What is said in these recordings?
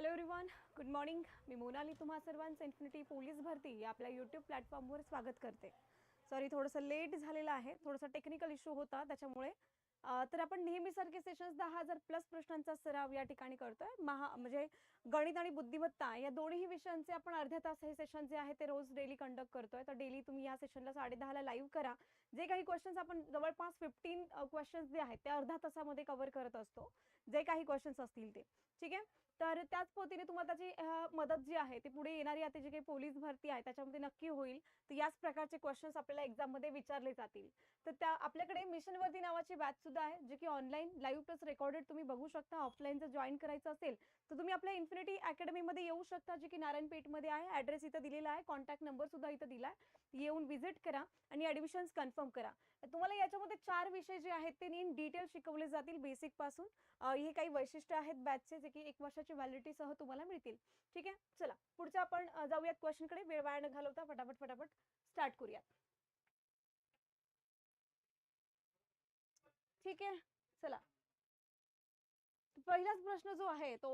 Hello everyone good morning मी मोनाली. तुम्हा सर्वांचं इन्फिनिटी पोलीस भरती या आपल्या यूट्यूब प्लॅटफॉर्मवर स्वागत करते. सॉरी थोडंसं लेट झालेलं आहे. थोडंसं टेक्निकल इश्यू होता त्याच्यामुळे तर आपण नेहमीसारखे सेशन्स दहा हजार प्लस प्रश्नांचा सराव या ठिकाणी करतोय. महा म्हणजे गणित आणि बुद्धिमत्ता या दोन्ही विषयांचे आपण अर्ध्या तास हे सेशन जे आहे ते रोज डेली कंडक्ट करतोय. तर डेली तुम्ही या सेशनला साडे दहाला लाईव्ह करा. जे काही क्वेश्चन्स आपण जवळपास फिफ्टीन क्वेश्चन्स जे आहेत ते अर्ध्या तासामध्ये कव्हर करत असतो. जे काही क्वेश्चन्स असतील ते. ठीक आहे? तर त्याच पद्धतीने तुम्हाला त्याची मदत जी आहे ती पुढे येणारी. आता जी काही पोलीस भरती आहे त्याच्यामध्ये नक्की होईल. तर याच प्रकारचे क्वेश्चन्स आपल्याला एक्झाममध्ये विचारले जातील. तर त्या आपल्याकडे मिशनवरती नावाची बॅच सुद्धा आहे जे की ऑनलाईन लाईव्ह प्लस रेकॉर्डेड तुम्ही बघू शकता. ऑफलाईन जर जॉईन करायचं असेल तर तुम्ही आपल्या इन्फिनिटी अकॅडमीमध्ये येऊ शकता जे की नारायणपेठमध्ये आहे. ॲड्रेस इथं दिलेला आहे. कॉन्टॅक्ट नंबर सुद्धा इथं आहे. येऊन व्हिजिट करा आणि ऍडमिशन्स कन्फर्म करा. तुम्हाला याच्यामध्ये चार विषय जे आहेत ते इन डिटेल शिकवले जातील बेसिकपासून हे काही वैशिष्ट्य आहेत बॅचचे जे की एक वर्षाची व्हॅलिडिटीसह तुम्हाला मिळतील. ठीक आहे? चला पुढच्या आपण जाऊयात क्वेश्चनकडे वेळ वाया न घालवता फटाफट फटाफट स्टार्ट करूयात. ठीक आहे? चला. पहिलाच प्रश्न जो आहे तो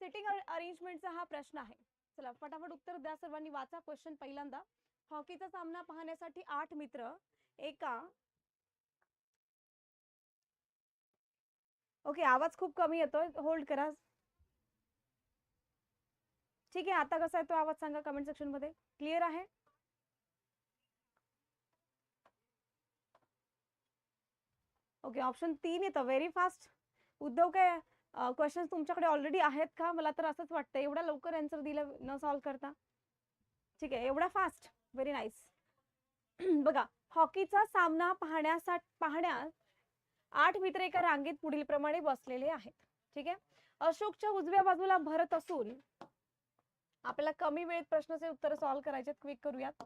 सिटिंग अरेंजमेंटचा हा प्रश्न आहे. चला फटाफट उत्तर द्या सर्वांनी वाचा क्वेश्चन पहिल्यांदा. हॉकीचा सामना पाहण्यासाठी आठ मित्र. एका. ओके आवाज खूप कमी येतोय. होल्ड करा. ठीक आहे आता कसा येतो आवाज सांगा कमेंट सेक्शनमध्ये. क्लिअर आहे? ओके ऑप्शन तीन येतं. व्हेरी फास्ट उद्धव काय क्वेश्चन तुमच्याकडे ऑलरेडी आहेत का? मला तर असंच वाटतं एवढ्या लवकर आन्सर दिलं न सॉल्व्ह करता. ठीक आहे. एवढा फास्ट व्हेरी नाईस बघा हॉकीचा सामना पाहण्यासाठी पाहण्यास आठ मित्र एका रांगेत पुढील प्रमाणे बसलेले आहेत. ठीक आहे? अशोकच्या उजव्या बाजूला भरत असून आपल्याला कमी वेळेत प्रश्नाचे उत्तर सॉल्व्ह करायचे क्विक करूयात.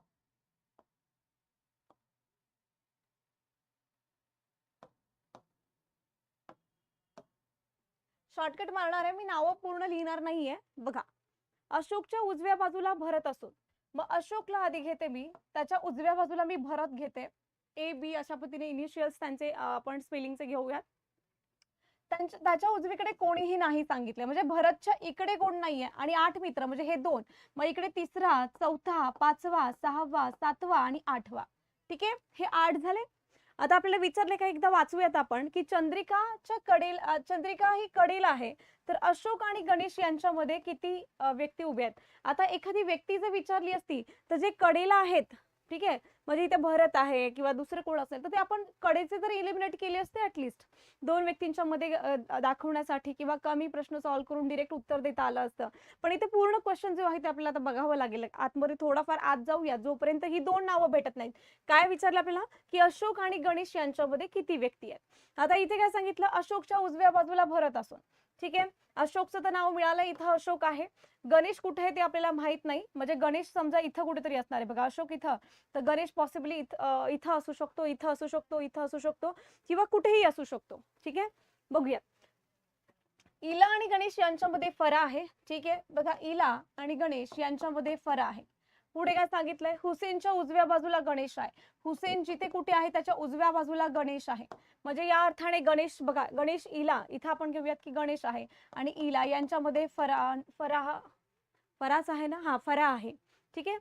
शॉर्टकट मारणार आहे मी नावं पूर्ण लिहिणार नाहीये. बघा अशोकच्या उजव्या बाजूला भरत असून मग अशोकला आधी घेते मी त्याच्या उजव्या बाजूला मी भरत घेते. ए बी अशा पद्धतीने इनिशियल्स त्यांचे आपण स्पेलिंगचे घेऊयात. त्यांच्या त्याच्या उजवीकडे कोणीही नाही सांगितले म्हणजे भरतच्या इकडे कोण नाहीये आणि आठ मित्र म्हणजे हे दोन. मग इकडे तिसरा चौथा पाचवा सहावा सातवा आणि आठवा. ठीक आहे? हे आठ झाले. आता आपल्याला विचारले का एकदा वाचूयात आपण की चंद्रिकाच्या कडेल चंद्रिका ही कडेल आहे तर अशोक आणि गणेश यांच्यामध्ये किती व्यक्ती उभ्या आहेत? आता एखादी व्यक्ती जर विचारली असती तर जे कडेला आहेत ठीक आहे? म्हणजे इथे भरत आहे किंवा दुसरं कोण असेल तर ते आपण कडेचे जर इलिमिनेट केले असते ऍटलिस्ट दोन व्यक्तींच्या मध्ये दाखवण्यासाठी किंवा कमी प्रश्न सॉल्व्ह करून डिरेक्ट उत्तर देता आलं असतं. पण इथे पूर्ण क्वेश्चन जो आहे ते आपल्याला आता बघावं लागेल. आतमध्ये थोडाफार आत जाऊया जोपर्यंत ही दोन नावं भेटत नाहीत. काय विचारलं आपल्याला? की अशोक आणि गणेश यांच्यामध्ये किती व्यक्ती आहेत? आता इथे काय सांगितलं? अशोकच्या उजव्या बाजूला भरत असून. ठीक आहे? अशोकचं तर नाव मिळालं इथं अशोक आहे. गणेश कुठे आहे ते आपल्याला माहीत नाही. म्हणजे गणेश समजा इथं कुठेतरी असणार आहे. बघा अशोक इथं. तर गणेश पॉसिबली इथं असू शकतो इथं असू शकतो इथं असू शकतो किंवा कुठेही असू शकतो. ठीक आहे? बघूया. इला आणि गणेश यांच्यामध्ये फरा आहे. ठीक आहे? बघा इला आणि गणेश यांच्यामध्ये फरा आहे. पुढे काय सांगितलंय? हुसेनच्या उजव्या बाजूला गणेश आहे. हुसेन जिथे कुठे आहे त्याच्या उजव्या बाजूला गणेश आहे. म्हणजे या अर्थाने गणेश बघा गणेश इला इथं आपण घेऊयात की गणेश आहे आणि इला यांच्यामध्ये फरा फराह फराच आहे ना? हा फरा आहे. ठीक आहे?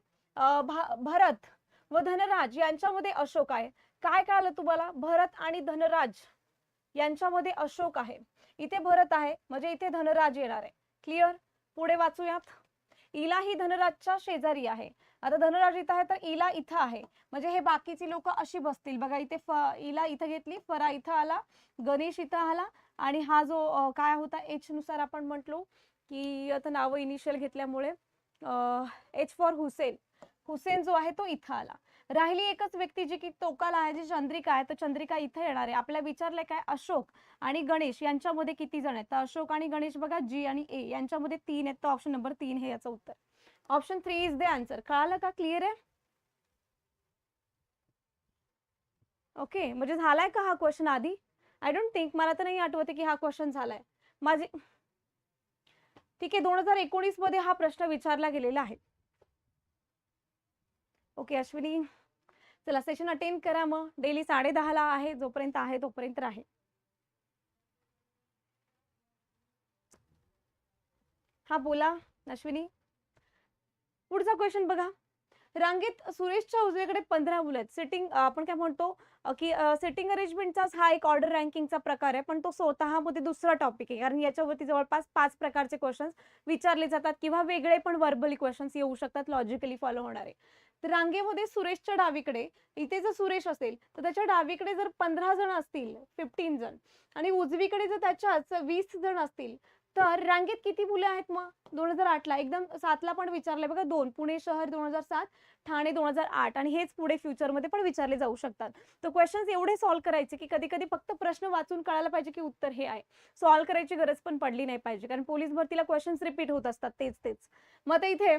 भा- भरत व धनराज यांच्यामध्ये अशोक आहे. काय कळालं तुम्हाला? भरत आणि धनराज यांच्यामध्ये अशोक आहे. इथे भरत आहे म्हणजे इथे धनराज येणार आहे. क्लिअर पुढे वाचूयात. इला ही धनराजच्या शेजारी आहे. आता धनराज इथं आहे तर इला इथं आहे. म्हणजे हे बाकीची लोक अशी बसतील. बघा इथे फ इला इथं घेतली फरा इथं आला गणेश इथं आला आणि हा जो काय होता एच नुसार आपण म्हटलो की आता नावं इनिशियल घेतल्यामुळे एच फॉर हुसेन हुसेन जो आहे तो इथं आला. राहिली एकच व्यक्ती जी की टोकाला आहे जी चंद्रिका आहे तर चंद्रिका इथं येणार आहे. आपल्याला विचारलंय काय अशोक आणि गणेश यांच्यामध्ये किती जण आहेत? तर अशोक आणि गणेश बघा जी आणि ए यांच्यामध्ये तीन आहेत. तर ऑप्शन नंबर तीन हे याचं उत्तर. Option three is the answer कळालं का क्लिअर आहे ओके म्हणजे झालाय का हा क्वेश्चन आधी? आय डोंट थिंक मला तर नाही आठवते की हा क्वेश्चन झालाय. माझे ठीक आहे दोन हजार एकोणीसमध्ये हा प्रश्न विचारला गेलेला आहे. ओके अश्विनी. चला सेशन अटेंड करा मग. डेली साडे ला आहे जोपर्यंत आहे तोपर्यंत आहे हा बोला अश्विनी. पुढचा क्वेश्चन बघा. रांगेत सुरेशच्या उजवीकडे पंधरा मुलं आहेत सिटिंग आपण काय म्हणतो की सिटिंग अरेंजमेंटचाच हा एक ऑर्डर रँकिंगचा प्रकार आहे पण तो स्वतःमध्ये दुसरा टॉपिक आहे. कारण याच्यावरती जवळपास पाच प्रकारचे क्वेश्चन्स विचारले जातात किंवा वेगळे पण वर्बली क्वेश्चन्स येऊ शकतात लॉजिकली फॉलो होणारे. तर रांगेमध्ये सुरेशच्या डावीकडे इथे जर सुरेश असेल तर त्याच्या डावीकडे जर पंधरा जण असतील फिफ्टीन जण. आणि उजवीकडे जर त्याच्याच वीस जण असतील तर रांगेत किती मुले आहेत मग? दोन हजार आठला. एकदम सातला पण विचारलंय बघा दोन. पुणे शहर दोन हजार सात ठाणे दोन हजार आठ आणि हेच पुढे फ्युचरमध्ये पण विचारले जाऊ शकतात. तर क्वेश्चन्स एवढे सॉल्व्ह करायचे की कधी कधी फक्त प्रश्न वाचून कळायला पाहिजे की उत्तर हे आहे. सॉल्व्ह करायची गरज पण पडली नाही पाहिजे. कारण पोलीस भरतीला क्वेश्चन्स रिपीट होत असतात. तेच तेच. मग आता इथे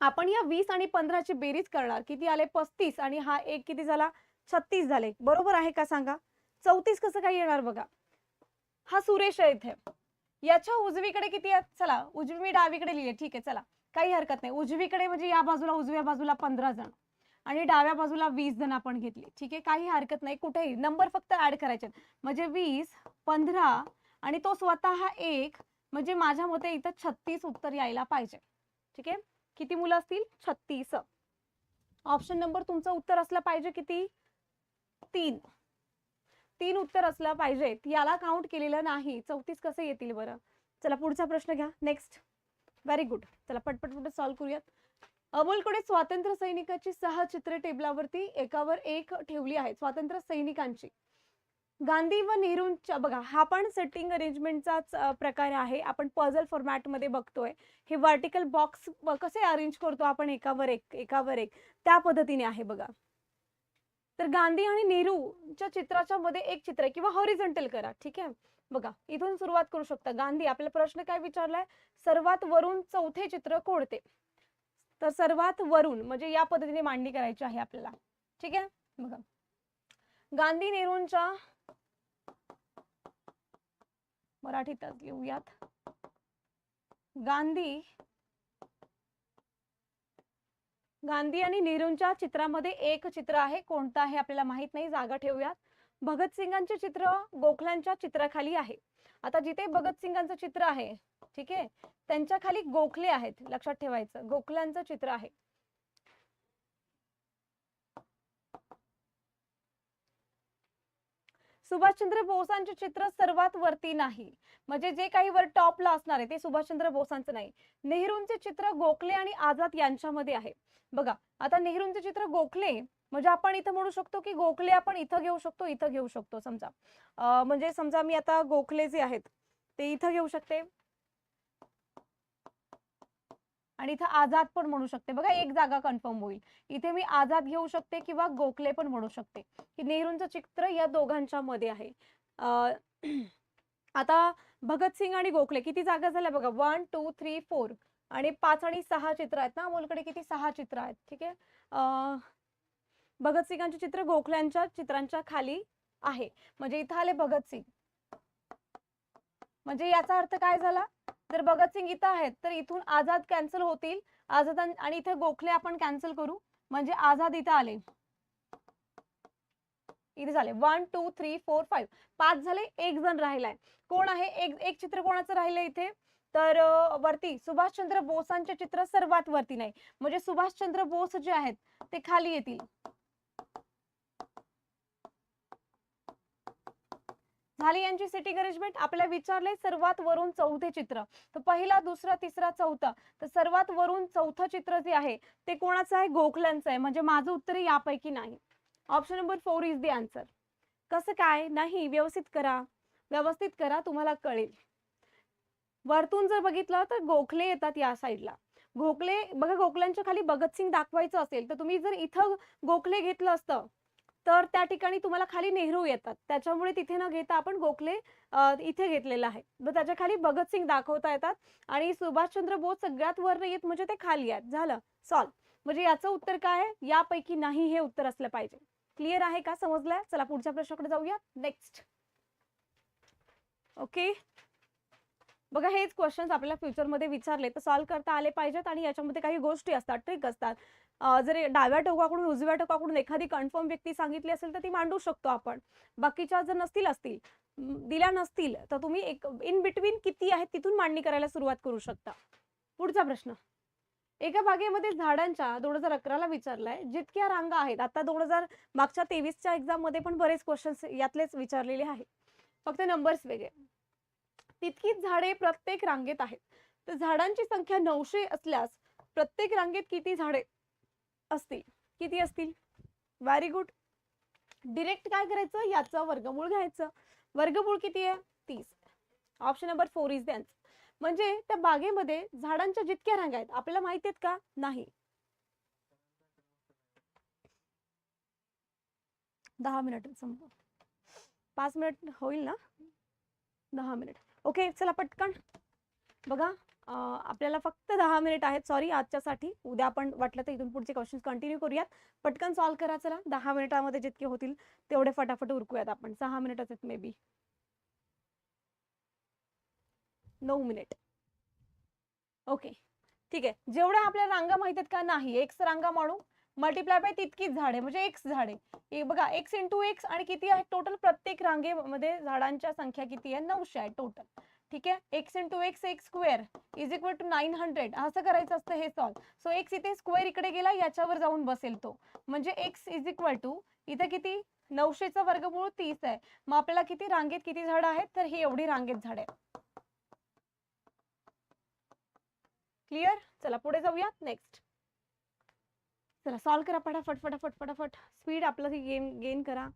आपण या वीस आणि पंधराची बेरीज करणार. किती आले? पस्तीस. आणि हा एक किती झाला? छत्तीस झाले. बरोबर आहे का सांगा? चौतीस कसं काही येणार बघा? हा सुरेश आहे इथे. याच्या उजवीकडे किती आहेत? चला उजवी मी डावीकडे लिहिले ठीक आहे चला. काही हरकत नाही. उजवीकडे म्हणजे या बाजूला उजव्या बाजूला पंधरा जण आणि डाव्या बाजूला वीस जण आपण घेतले. ठीक आहे काही हरकत नाही. कुठेही. नंबर फक्त ऍड करायचे म्हणजे वीस पंधरा आणि तो स्वतः हा एक म्हणजे माझ्या मते इथं छत्तीस उत्तर यायला पाहिजे. ठीक आहे? किती मुलं असतील? छत्तीस. ऑप्शन नंबर तुमचं उत्तर असलं पाहिजे किती? तीन. तीन उत्तर असलं पाहिजेत. याला काउंट केलेलं नाही. चौतीस कसे येतील बरं? चला पुढचा प्रश्न घ्या. नेक्स्ट व्हेरी गुड चला पटपट पट सॉल्व्ह करूयात. अमोलकडे स्वातंत्र्य सैनिकाची सहा चित्रे टेबलावरती एकावर एक ठेवली आहेत. स्वातंत्र्य सैनिकांची. गांधी व नेहरूंच्या बघा हा पण सेटिंग अरेंजमेंटचाच प्रकार आहे. आपण पझल फॉर्मॅटमध्ये बघतोय. हे व्हर्टिकल बॉक्स कसे अरेंज करतो आपण एकावर एक एकावर एक? त्या पद्धतीने आहे बघा. तर गांधी आणि नेहरूच्या चित्राच्या मध्ये एक चित्र आहे किंवा हॉरिझॉन्टल करा ठीक आहे? बघा इथून सुरुवात करू शकता. गांधी आपला प्रश्न काय विचारलाय? सर्वात वरून चौथे चित्र कोणते तर सर्वात वरून म्हणजे या पद्धतीने मांडणी करायची आहे आपल्याला. ठीक आहे? बघा. गांधी नेहरूंच्या मराठीतच लिहूयात. गांधी गांधी आणि नेहरूंच्या चित्रामध्ये एक चित्र आहे. कोणतं आहे आपल्याला माहीत नाही. जागा ठेवूयात. भगतसिंगांचे चित्र गोखल्यांच्या चित्राखाली आहे. आता जिथे भगतसिंगांचं चित्र आहे ठीक आहे त्यांच्या खाली गोखले आहेत. लक्षात ठेवायचं. गोखल्यांचं चित्र आहे. सुभाषचंद्र बोसांचे चित्र सर्वात वरती नाही. म्हणजे जे काही वर टॉपला असणार आहे ते सुभाषचंद्र बोसांचं नाही. नेहरूंचे चित्र गोखले आणि आझाद यांच्यामध्ये आहे. बघा आता नेहरूंचे चित्र गोखले म्हणजे आपण इथं म्हणू शकतो की गोखले आपण इथं घेऊ शकतो इथं घेऊ शकतो समजा. म्हणजे समजा मी आता गोखले जे आहेत ते इथं घेऊ शकते. आणि इथं आझाद पण म्हणू शकते. बघा एक जागा कन्फर्म होईल. इथे मी आझाद घेऊ शकते किंवा गोखले पण म्हणू शकते. की नेहरूंचं चित्र या दोघांच्या मध्ये आहे. आता भगतसिंग आणि गोखले किती जागा झाल्या बघा. वन टू थ्री फोर आणि पाच आणि सहा चित्र आहेत ना? अमोलकडे किती? सहा चित्र आहेत. ठीक आहे? भगतसिंगांचे चित्र गोखल्यांच्या चित्रांच्या खाली आहे. म्हणजे इथं आले भगतसिंग म्हणजे याचा अर्थ काय झाला? जर भगतसिंग इथं आहेत तर इथून आझाद कॅन्सल होतील. आझाद आणि इथे गोखले आपण कॅन्सल करू. म्हणजे आझाद इथं आले. इथे झाले. One two three four five पाच झाले एक जण राहिलाय. कोण आहे? एक एक चित्र कोणाचं राहिलं इथे? तर वरती. सुभाषचंद्र बोसांचे चित्र सर्वात वरती नाही. म्हणजे सुभाषचंद्र बोस जे आहेत ते खाली येतील. झाली यांची सिटी अरेंजमेंट आपल्याला विचारले सर्वात वरून चौथे चित्र. तर पहिला दुसरा तिसरा चौथा. तर सर्वात वरून चौथं चित्र जे आहे ते कोणाचं आहे? गोखल्यांचं आहे. म्हणजे माझं उत्तर यापैकी नाही. Option number four is the answer कसं काय? नाही व्यवस्थित करा. व्यवस्थित करा तुम्हाला कळेल. वरतून जर बघितलं तर गोखले येतात या साईडला गोखले बघा गोखल्यांच्या खाली भगतसिंग दाखवायचं असेल तर तुम्ही जर इथं गोखले घेतलं असतं तर त्या ठिकाणी तुम्हाला खाली नेहरू येतात. त्याच्यामुळे तिथे न घेता आपण गोखले इथे घेतलेलं आहे. मग त्याच्याखाली भगतसिंग दाखवता येतात आणि सुभाषचंद्र बोस सगळ्यात वर येत म्हणजे ते खाली आहेत. झालं. सॉल्व म्हणजे याचं उत्तर काय आहे? यापैकी नाही हे उत्तर असलं पाहिजे. क्लिअर आहे का? समजलंय? चला पुढच्या प्रश्नाकडे जाऊया. नेक्स्ट ओके बघा हेच क्वेश्चन्स आपल्याला फ्युचरमध्ये विचारले तर सॉल्व्ह करता आले पाहिजेत आणि याच्यामध्ये काही गोष्टी असतात ट्रिक असतात. जर डाव्या टोकाकडून उजव्या टोकाकडून एखादी कन्फर्म व्यक्ती सांगितली असेल तर ती मांडू शकतो आपण. बाकीच्या जर नसतील असतील दिल्या नसतील तर तुम्ही एक इन बिटवीन किती आहेत तिथून मांडणी करायला सुरुवात करू शकता. पुढचा प्रश्न. एका बागेमध्ये झाडांच्या दोन हजार अकराला विचारलाय जितक्या रांगा आहेत आता दोन हजार मागच्या तेवीसच्या एक्झाममध्ये पण बरेच क्वेश्चन्स यातलेच विचारलेले आहेत. फक्त नंबर्स वेगळे. तितकीच झाडे प्रत्येक रांगेत आहेत. तर झाडांची संख्या नऊशे असल्यास प्रत्येक रांगेत किती झाडे असतील? किती असतील? व्हेरी गुड डिरेक्ट काय करायचं? याचं वर्गमूळ घ्यायचं. वर्गमूळ किती आहे? तीस. Option number four is the answer म्हणजे त्या बागेमध्ये झाडांच्या जितक्या रांगा आहेत आपल्याला माहिती आहेत का? नाही. दहा मिनिट संप पाच मिनिट होईल ना? दहा मिनिट. ओके चला पटकन. बघा आपल्याला फक्त दहा मिनिट आहेत सॉरी आजच्यासाठी. उद्या आपण वाटलं तर इथून पुढचे क्वेश्चन कंटिन्यू करूयात. पटकन सॉल्व करा चला. दहा मिनिटामध्ये जितके होतील तेवढे फटाफट उरकूयात आपण. सहा मिनिट आहेत मे बी नऊ मिनिट. ओके. ठीक आहे. जेवढ्या आपल्या रांगा माहीत आहेत का? नाही. एक्स रांगा म्हणू मल्टिप्लाय बाय तितकीच झाडे म्हणजे एक्स झाडे. बघा एक्स इंटू एक्स आणि किती आहे टोटल प्रत्येक रांगेमध्ये झाडांच्या संख्या किती आहे? नऊशे आहे टोटल ठीक आहे? X into X X square is equal to nine hundred असं करायचं असतं हे सॉल्व सो एक्स इथे स्क्वेअर इकडे गेला याच्यावर जाऊन बसेल तो. म्हणजे एक्स इज इक्वल टू इथे किती? नऊशेचा वर्गमूळ तीस आहे. मग आपल्याला किती रांगेत किती झाडं आहेत? तर हे एवढी रांगेत झाड आहे क्लिअर चला पुढे जाऊयात नेक्स्ट चला सॉल्व करा फटाफट फटाफट फटाफट स्पीड आपलं गेन गेन करा.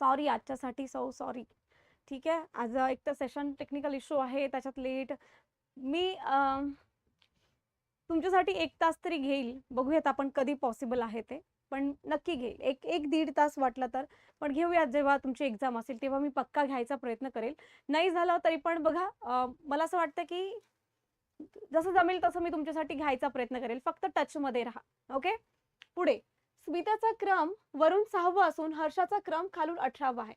सॉरी आजच्यासाठी सो सॉरी ठीक आहे? आज एक तर सेशन टेक्निकल इश्यू आहे त्याच्यात लेट मी तुमच्यासाठी एक तास तरी घेईल. बघूयात आपण कधी पॉसिबल आहे ते. पण नक्की घेईल. एक एक दीड तास वाटलं तर. पण घेऊयात जेव्हा तुमची एक्झाम असेल तेव्हा मी पक्का घ्यायचा प्रयत्न करेल. नाही झालं तरी पण बघा मला असं वाटतं की जसं जमेल तसं मी तुमच्यासाठी घ्यायचा प्रयत्न करेल. फक्त टच मध्ये राहा. ओके पुढे. स्मिताचा क्रम वरून सहावा असून हर्षाचा क्रम खालून अठरावा आहे.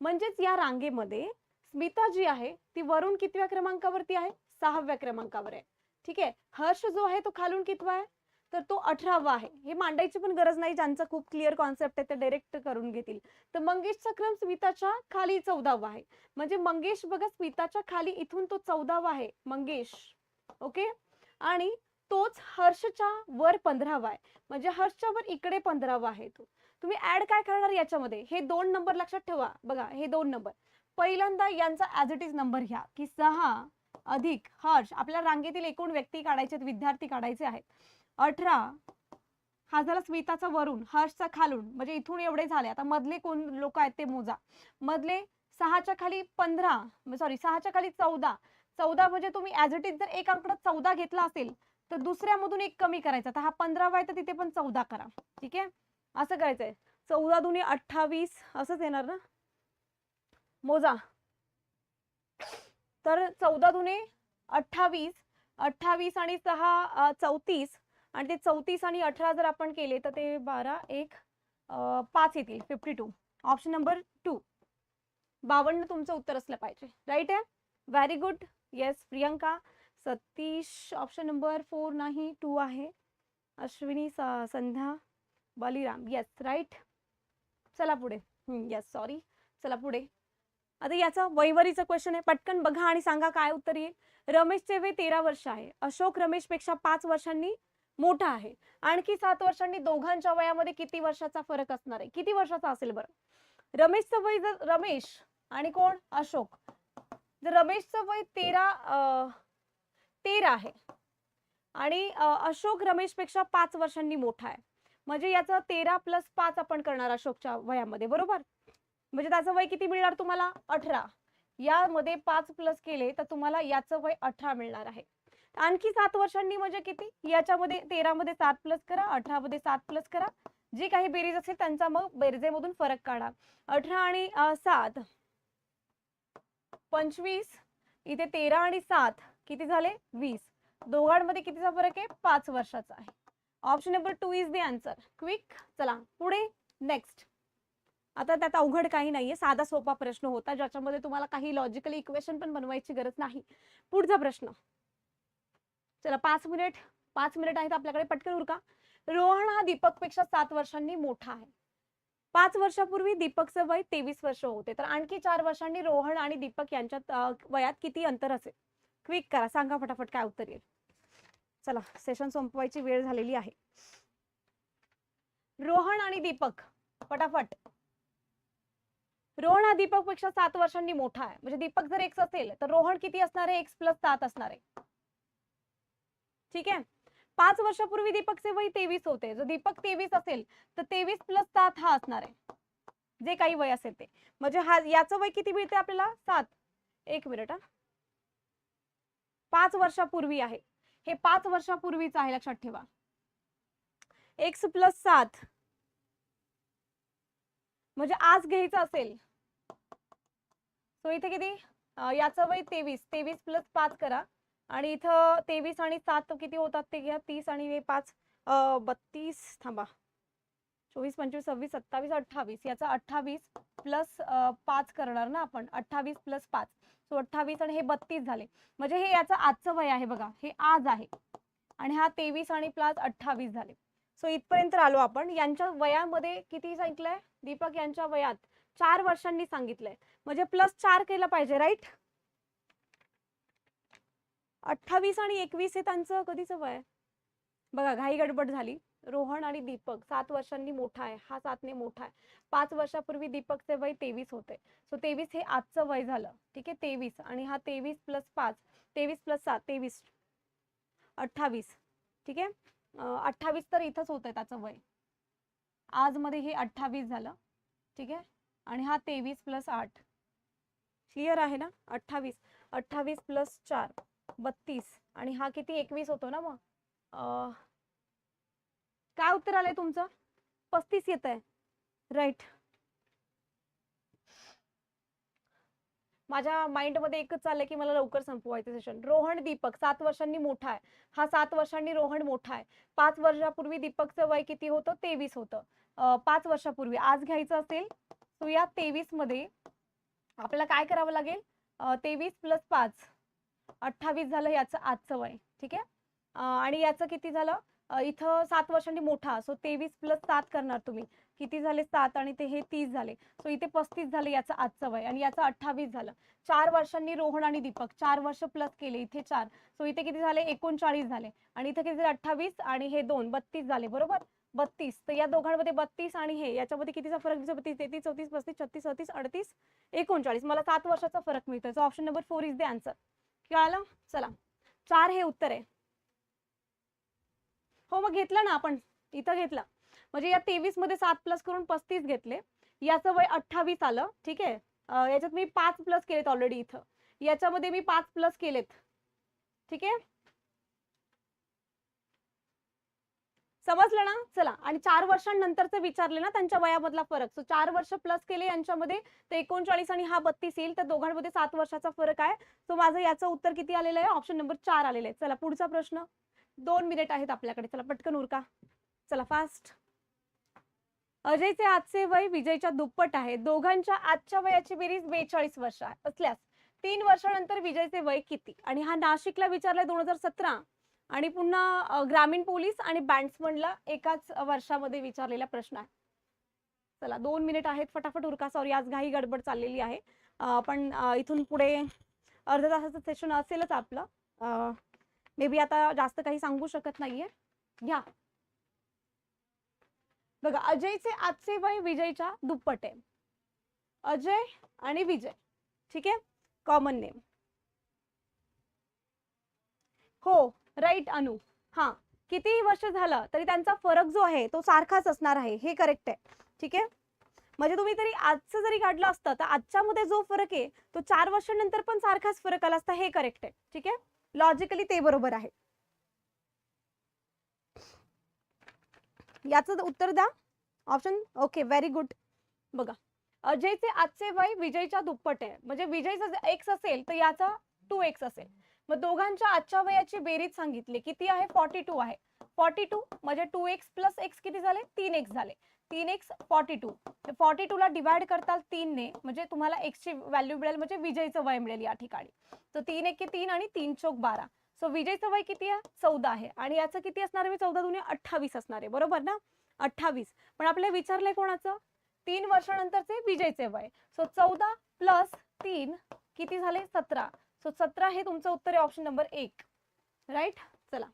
म्हणजेच या रांगेमध्ये स्मिता जी आहे ती वरून कितव्या क्रमांकावरती आहे? सहाव्या क्रमांकावर आहे. ठीक आहे? हर्ष जो आहे तो खालून कितवा आहे? तर तो अठरावा आहे. हे मांडायची पण गरज नाही ज्यांचं खूप क्लिअर कॉन्सेप्ट आहे ते डायरेक्ट करून घेतील. तर मंगेशचा क्रम स्मिताच्या खाली चौदावा आहे. म्हणजे मंगेश बघा स्मिताच्या खाली इथून तो चौदावा आहे. मंगेश. ओके? आणि तोच हर्षच्या वर पंधरावा आहे. म्हणजे हर्षच्या वर इकडे पंधरावा आहे तो. तुम्ही ऍड काय करणार याच्यामध्ये? हे दोन नंबर लक्षात ठेवा. बघा हे दोन नंबर पहिल्यांदा यांचा ऍज इट इज नंबर घ्या. की सहा अधिक हर्ष. आपल्या रांगेतील एकूण व्यक्ती काढायचे आहेत, विद्यार्थी काढायचे आहेत. अठरा हा झाला स्मिताचा वरून हर्षचा खालून. म्हणजे इथून एवढे झाले. आता मधले कोण लोक आहेत ते मोजा. मधले सहाच्या खाली पंधरा सॉरी सहाच्या खाली चौदा. चौदा म्हणजे तुम्ही ऍज इट इज जर एक आकडा चौदा घेतला असेल तर दुसऱ्यामधून एक कमी करायचा. तर हा पंधरावा आहे तर तिथे पण चौदा करा. ठीक आहे? असं करायचंय. चौदा दुनी अठ्ठावीस असंच येणार ना? मोजा. तर चौदा दुने अठ्ठावीस अठ्ठावीस आणि सहा चौतीस आणि ते चौतीस आणि अठरा जर आपण केले तर ते बारा एक पाच येतील. Fifty two option number two बावन्न तुमचं उत्तर असलं पाहिजे. राईट आहे? Very good yes Priyanka Satish option number four नाही टू आहे. अश्विनी स- संध्या बलिराम. येस राईट चला पुढे. येस सॉरी चला पुढे. आता याचा वैवरीचा क्वेश्चन आहे. पटकन बघा आणि सांगा काय उत्तर येईल. रमेशचे वय तेरा वर्ष आहे. अशोक रमेशपेक्षा पाच वर्षांनी मोठा आहे. आणखी सात वर्षांनी दोघांच्या वयामध्ये किती वर्षाचा फरक असणार आहे? किती वर्षाचा असेल बरं? रमेशचं वय जर रमेश आणि कोण? अशोक. जर रमेशचं वय तेरा तेरा आहे. आणि अशोक रमेशपेक्षा पाच वर्षांनी मोठा आहे. म्हणजे याचं तेरा प्लस पाच आपण करणार अशोकच्या वयामध्ये बरोबर? म्हणजे त्याचं वय किती मिळणार तुम्हाला? अठरा. यामध्ये पाच प्लस केले तर तुम्हाला याचं वय अठरा मिळणार आहे. आणखी सात वर्षांनी म्हणजे किती? याच्यामध्ये तेरामध्ये सात प्लस करा अठरामध्ये सात प्लस करा. जी काही बेरीज असेल त्यांचा मग बेरजेमधून फरक काढा. अठरा आणि सात. पंचवीस इथे तेरा आणि सात किती झाले? वीस. दोघांमध्ये कितीचा फरक आहे? पाच वर्षाचा आहे. Option number two is the answer quick चला. पुढे नेक्स्ट आता त्यात अवघड काही नाहीये. साधा सोपा प्रश्न होता ज्याच्यामध्ये तुम्हाला काही लॉजिकली इक्वेशन पण बनवायची गरज नाही. पुढचा प्रश्न. चला पाच मिनिट पाच मिनिट आहेत आपल्याकडे. पटकन उरका. रोहन हा दीपकपेक्षा सात वर्षांनी मोठा आहे. पाच वर्षापूर्वी दीपकचं वय तेवीस वर्ष होते. तर आणखी चार वर्षांनी रोहन आणि दीपक यांच्यात वयात किती अंतर असेल? क्विक करा सांगा फटाफट काय उत्तर येईल. चला सेशन संपवायची वेळ झालेली आहे. रोहन आणि दीपक फटाफट. रोहन हा दीपकपेक्षा सात वर्षांनी मोठा आहे. म्हणजे दीपक जर एक्स असेल तर रोहन किती असणार आहे? एक्स प्लस सात असणार आहे. ठीक आहे? पाच वर्षापूर्वी दीपकचे वय तेवीस होते. जर दीपक तेवीस असेल तर तेवीस प्लस सात हा असणार आहे. जे काही वय असेल ते. म्हणजे हा याचं वय किती मिळते आपल्याला? सात. एक मिनिट हा. पाच वर्षापूर्वी आहे. हे पाच वर्षापूर्वीच आहे लक्षात ठेवा. एक्स प्लस सात. म्हणजे आज घ्यायचं असेल. सो इथे किती? याचं वय तेवीस. तेवीस प्लस पाच करा. आणि इथं तेवीस आणि सात किती होतात ते घ्या? तीस आणि हे पाच बत्तीस थांबा. चोवीस पंचवीस सव्वीस सत्तावीस अठ्ठावीस. याचा अठ्ठावीस प्लस पाच करणार ना आपण. अठ्ठावीस प्लस पाच. सो अठ्ठावीस आणि हे बत्तीस झाले. म्हणजे हे याचं आजचं वय आहे बघा. हे आज आहे. आणि हा तेवीस आणि प्लस अठ्ठावीस झाले. सो इथपर्यंत आलो आपण. यांच्या वयामध्ये किती सांगितलंय? दीपक यांच्या वयात चार वर्षांनी सांगितलंय. म्हणजे प्लस चार केलं पाहिजे राईट? अठ्ठावीस आणि एकवीस हे त्यांचं कधीचं वय आहे? बघा घाई गडबड झाली. रोहन आणि दीपक सात वर्षांनी मोठा आहे. हा सातने मोठा आहे. पाच वर्षापूर्वी दीपकचे वय तेवीस होते. सो तेवीस हे आजचं वय झालं. ठीक आहे? तेवीस. आणि हा तेवीस प्लस पाच तेवीस प्लस सात तेवीस. अठ्ठावीस. ठीक आहे? अठ्ठावीस तर इथंच होतंय त्याचं वय. आजमध्ये हे अठ्ठावीस झालं. ठीक आहे? आणि हा तेवीस प्लस आठ. क्लिअर आहे ना? अठ्ठावीस. अठ्ठावीस प्लस चार. बत्तीस. आणि हा किती? एकवीस होतो ना मग? अं, काय उत्तर आलंय तुमचं? पस्तीस येत आहे राईट माझ्या माइंडमध्ये एकच चाललंय की मला लवकर संपवायचं सेशन रोहन दीपक सात वर्षांनी मोठा आहे. हा सात वर्षांनी रोहन मोठा आहे. पाच वर्षापूर्वी दीपकचं वय किती होतं? तेवीस होतं. पाच वर्षापूर्वी. आज घ्यायचं असेल तर या तेवीसमध्ये आपल्याला काय करावं लागेल? तेवीस प्लस पाच. अठ्ठावीस झालं याचं आजचं वय ठीक आहे? आणि याचं किती झालं? इथं सात वर्षांनी मोठा सो तेवीस प्लस सात करणार तुम्ही. किती झाले? सात आणि ते हे तीस झाले. सो इथे पस्तीस झाले याचं आजचं वय आणि याचं अठ्ठावीस झालं. चार वर्षांनी रोहन आणि दीपक चार वर्ष प्लस केले इथे चार. सो इथे किती झाले? एकोणचाळीस झाले. आणि इथे किती झाले? अठ्ठावीस आणि हे दोन बत्तीस झाले बरोबर? बत्तीस. तर या दोघांमध्ये बत्तीस आणि हे याच्यामध्ये कितीचा फरक दिसतो? बत्तीस तेहतीस चौतीस पस्तीस छत्तीस सत्तीस अडतीस एकोणचाळीस. मला सात वर्षाचा फरक मिळतोय. So option number four is the answer. कळालं? चला. चार हे उत्तर आहे. हो मग घेतलं ना आपण. इथं घेतलं. म्हणजे या तेवीसमध्ये सात प्लस करून पस्तीस घेतले. याचं वय अठ्ठावीस आलं. ठीक आहे? याच्यात मी पाच प्लस केलेत ऑलरेडी इथं. याच्यामध्ये मी पाच प्लस केलेत. ठीक आहे? समजलं ना? चला. आणि चार वर्षांनंतरचं विचारले ना त्यांच्या वयामधला फरक. सो चार वर्ष प्लस केले यांच्यामध्ये तर एकोणचाळीस आणि हा बत्तीस येईल. तर दोघांमध्ये सात वर्षाचा फरक आहे. सो माझं याचं उत्तर किती आलेलं आहे? ऑप्शन नंबर चार आलेलं आहे. चला पुढचा प्रश्न. दोन मिनिट आहेत आपल्याकडे. चला पटकन उरका. चला फास्ट अजयचे आजचे वय विजयच्या दुप्पट आहे. दोघांच्या आजच्या वयाची बेरीज बेचाळीस वर्ष आहे. असल्यास तीन वर्षानंतर विजयचे वय किती? आणि हा नाशिकला विचारलाय दोन हजार सतरा. आणि पुन्हा ग्रामीण पोलीस आणि बँड्समनला एकाच वर्षामध्ये विचारलेला प्रश्न आहे. चला दोन मिनिट आहेत फटाफट उरका. सॉरी आज घाई गडबड चाललेली आहे. पण इथून पुढे अर्ध्या तासाचं सेशन असेलच आपलं. मे बी आता जास्त काही सांगू शकत नाहीये. घ्या. बघा अजयचे आजचे वय विजयच्या दुप्पट आहे. अजय आणि विजय. ठीक आहे? कॉमन नेम हो. राईट अनु. हा कितीही वर्ष झालं तरी त्यांचा फरक जो आहे तो सारखाच असणार आहे. हे करेक्ट आहे. ठीक आहे? म्हणजे तुम्ही तरी आजचं जरी काढलं असतं तर आजच्यामध्ये जो फरक आहे तो चार वर्षानंतर पण सारखाच फरक आला असता. हे करेक्ट आहे. ठीक आहे? लॉजिकली ते बरोबर आहे. याचं उत्तर द्या. ऑप्शन ओके व्हेरी गुड बघा. अजयचे आजचे वय विजयच्या दुप्पट आहे. म्हणजे विजयचं एक्स असेल तर याचा टू एक्स असेल. मग दोघांच्या आजच्या वयाची बेरीज सांगितली. किती आहे? फॉर्टी टू आहे. फॉर्टी टू म्हणजे टू एक्स प्लस एक्स किती झाले? तीन एक्स झाले. तीन X forty two forty two ला डिवाइड करताल तीनने म्हणजे तुम्हाला एक्सची व्हॅल्यू मिळेल म्हणजे विजयचं वय मिळेल या ठिकाणी. तर तीन एक तीन आणि तीन चौक बारा. सो विजयचं वय किती आहे? चौदा आहे. आणि याचं किती असणार आहे? चौदा दोन्ही अठ्ठावीस असणार आहे. बरोबर ना? अठ्ठावीस. पण आपल्याला विचारलंय कोणाचं? तीन वर्षानंतरचे विजयचे वय. सो चौदा प्लस तीन किती झाले? सतरा. सो सतरा हे तुमचं उत्तर आहे ऑप्शन नंबर एक. राईट चला.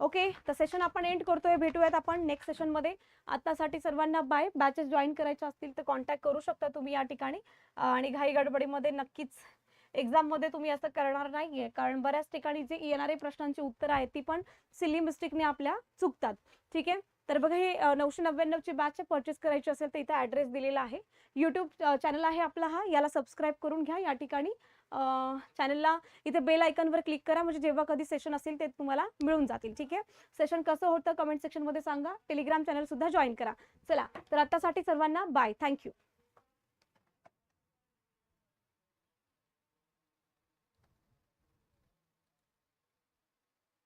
ओके तर सेशन आपण एंड करतोय. भेटूयात आपण नेक्स्ट सेशनमध्ये आत्तासाठी सर्वांना बाय बॅचेस जॉईन करायचे असतील तर कॉन्टॅक्ट करू शकता तुम्ही या ठिकाणी. आणि घाई गडबडीमध्ये नक्कीच एक्झाममध्ये तुम्ही असं करणार नाही आहे कारण बऱ्याच ठिकाणी जे येणारे प्रश्नांची उत्तरं आहेत ती पण सिली मिस्टेकने आपल्या चुकतात. ठीक आहे? तर बघा हे नऊशे नव्याण्णवची बॅच परचेस करायची असेल तर इथे ॲड्रेस दिलेला आहे. यूट्यूब चॅनल आहे आपला हा. याला सबस्क्राईब करून घ्या. या ठिकाणी चॅनलला इथे बेल आयकनवर क्लिक करा. म्हणजे जेव्हा कधी सेशन असेल ते तुम्हाला मिळून जातील. ठीक आहे? सेशन कसं होतं? कमेंट सेक्शनमध्ये सांगा. टेलिग्राम चॅनलसुद्धा जॉईन करा. चला तर आत्तासाठी सर्वांना बाय थँक्यू